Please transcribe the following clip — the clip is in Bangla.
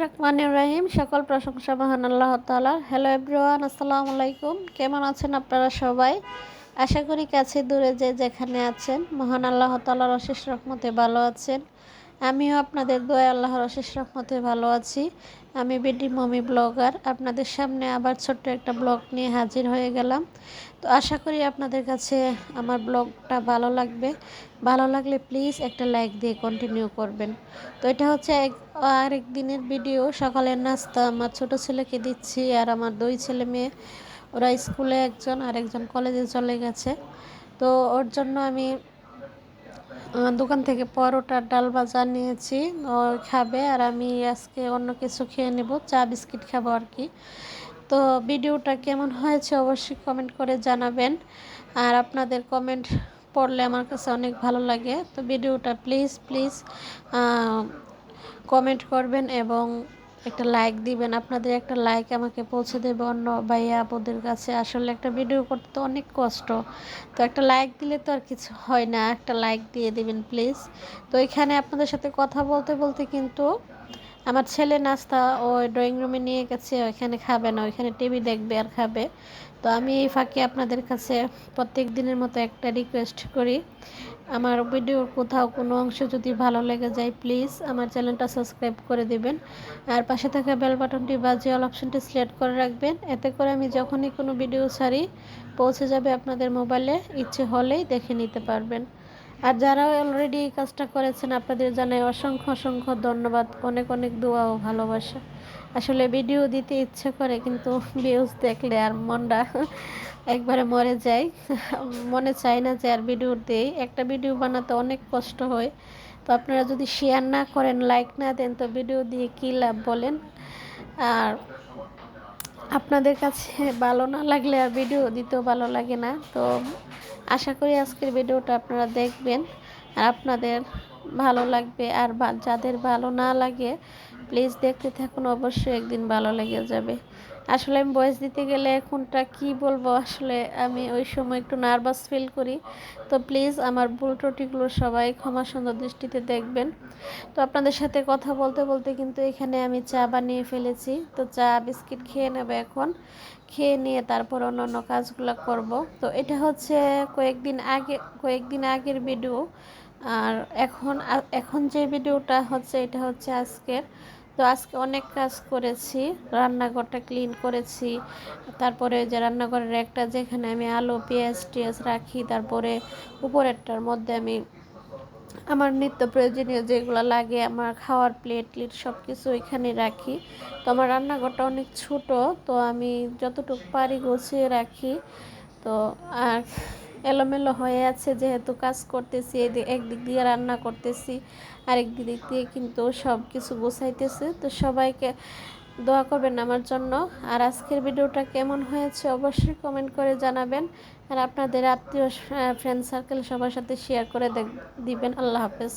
রহমান ইব্রাহিম সকল প্রশংসা মহান আল্লাহ তালার হ্যালো এভরিওয়ান আসসালামু আলাইকুম। কেমন আছেন আপনারা সবাই? আশা করি কাছে দূরে যে যেখানে আছেন, মহান আল্লাহ তালার অশেষ রহমতে ভালো আছেন। আমিও আপনাদের দোয়া আল্লাহর অশেষ রহমতে ভালো আছি। আমি বিডি মমি ব্লগার। আপনাদের সামনে আবার ছোট্ট একটা ব্লগ নিয়ে হাজির হয়ে গেলাম। তো আশা করি আপনাদের কাছে আমার ব্লগটা ভালো লাগবে। ভালো লাগলে প্লিজ একটা লাইক দিয়ে কন্টিনিউ করবেন। তো এটা হচ্ছে এক আরেক দিনের ভিডিও। সকালের নাস্তা আমার ছোট ছেলেকে দিচ্ছি আর আমার দুই ছেলে মেয়ে। ওরা স্কুলে একজন আর একজন কলেজে চলে গেছে। তো ওর জন্য আমি দোকান থেকে পরোটার ডাল বাজার নিয়েছি খাবে আর আমি আজকে অন্য কিছু খেয়ে নেব, চা বিস্কিট খাব আর কি। তো ভিডিওটা কেমন হয়েছে অবশ্যই কমেন্ট করে জানাবেন। আর আপনাদের কমেন্ট পড়লে আমার কাছে অনেক ভালো লাগে। তো ভিডিওটা প্লিজ প্লিজ কমেন্ট করবেন এবং একটা লাইক দিবেন, আপনাদের একটা লাইক আমাকে পৌঁছে দেবে অন্য ভাইয়া আপনাদের কাছে। আসলে একটা ভিডিও করতে তো অনেক কষ্ট। তো একটা লাইক দিলে তো আর কিছু হয় না। একটা লাইক দিয়ে দিবেন প্লিজ তো এখানে আপনাদের সাথে কথা বলতে বলতে কিন্তু আমার ছেলে নাস্তা ওই ড্রয়িং রুমে নিয়ে গেছে, ওইখানে খাবে না, ওইখানে টিভি দেখবে আর খাবে। তো আমি এই ফাঁকে আপনাদের কাছে প্রত্যেক দিনের মতো একটা রিকোয়েস্ট করি। আমার ভিডিওর কোথাও কোনো অংশ যদি ভালো লেগে যায় প্লিজ আমার চ্যানেলটা সাবস্ক্রাইব করে দিবেন। আর পাশে থাকা বেল বাটনটি বাজে অল অপশনটি সিলেক্ট করে রাখবেন। এতে করে আমি যখনই কোনো ভিডিও ছাড়ি, পৌঁছে যাবে আপনাদের মোবাইলে ইচ্ছে হলেই দেখে নিতে পারবেন। আর যারা অলরেডি এই কাজটা করেছেন, আপনাদের জানাই অসংখ্য অসংখ্য ধন্যবাদ, অনেক অনেক দোয়া ও ভালোবাসা। আসলে ভিডিও দিতে ইচ্ছে করে, কিন্তু ভিউজ দেখলে আর মনটা একবারে মরে যায়। মনে চায় না যে আর ভিডিও দেই। একটা ভিডিও বানাতে অনেক কষ্ট হয়। তো আপনারা যদি শেয়ার না করেন লাইক না দেন, তো ভিডিও দিয়ে কী লাভ বলেন? আর আপনাদের কাছে ভালো না লাগলে আর ভিডিও দিতেও ভালো লাগে না। তো আশা করি আজকের ভিডিওটা আপনারা দেখবেন। আর আপনাদের ভালো লাগবে আর যাদের ভালো না লাগে প্লিজ দেখতে থাকুন, অবশ্যই একদিন ভালো লেগে যাবে। আসলে আমি বয়স দিতে গেলে এখনটা কি বলব? আসলে আমি ওই সময় একটু নার্ভাস ফিল করি। তো প্লিজ আমার ভুল ত্রুটিগুলো সবাই ক্ষমা সুন্দর দৃষ্টিতে দেখবেন। তো আপনাদের সাথে কথা বলতে বলতে কিন্তু এখানে আমি চা বানিয়ে ফেলেছি। তো চা, বিস্কিট খেয়ে নেবে এখন। খেয়ে নিয়ে তারপর অন্য অন্য কাজগুলো করব। তো এটা হচ্ছে কয়েকদিন আগে, কয়েকদিন আগের ভিডিও আর এখন এখন যে ভিডিওটা হচ্ছে, এটা হচ্ছে আজকের। তো আজকে অনেক কাজ করেছি, রান্নাঘরটা ক্লিন করেছি, তারপরে যে রান্নাঘরের একটা যেখানে আমি আলু, পেঁয়াজ, টিয়াজ রাখি, তারপরে উপরেরটার মধ্যে আমি আমার নিত্য প্রয়োজনীয় যেগুলো লাগে, আমার খাওয়ার প্লেট প্লেট সব কিছু এখানে রাখি। তো আমার রান্নাঘরটা অনেক ছোট, তো আমি যতটুকু পারি গুছিয়ে রাখি। তো আর এলোমেলো হয়ে আছে, যেহেতু কাজ করতেছি একদিক দিয়ে রান্না করতেছি, আরেক দিক দিয়ে কিন্তু সব কিছু গোছাইতেছে। তো সবাইকে দোয়া করবেন আমার জন্য। আর আজকের ভিডিওটা কেমন হয়েছে অবশ্যই কমেন্ট করে জানাবেন। আর আপনাদের আত্মীয় ফ্রেন্ড সার্কেল সবার সাথে শেয়ার করে দিবেন। আল্লাহ হাফেজ।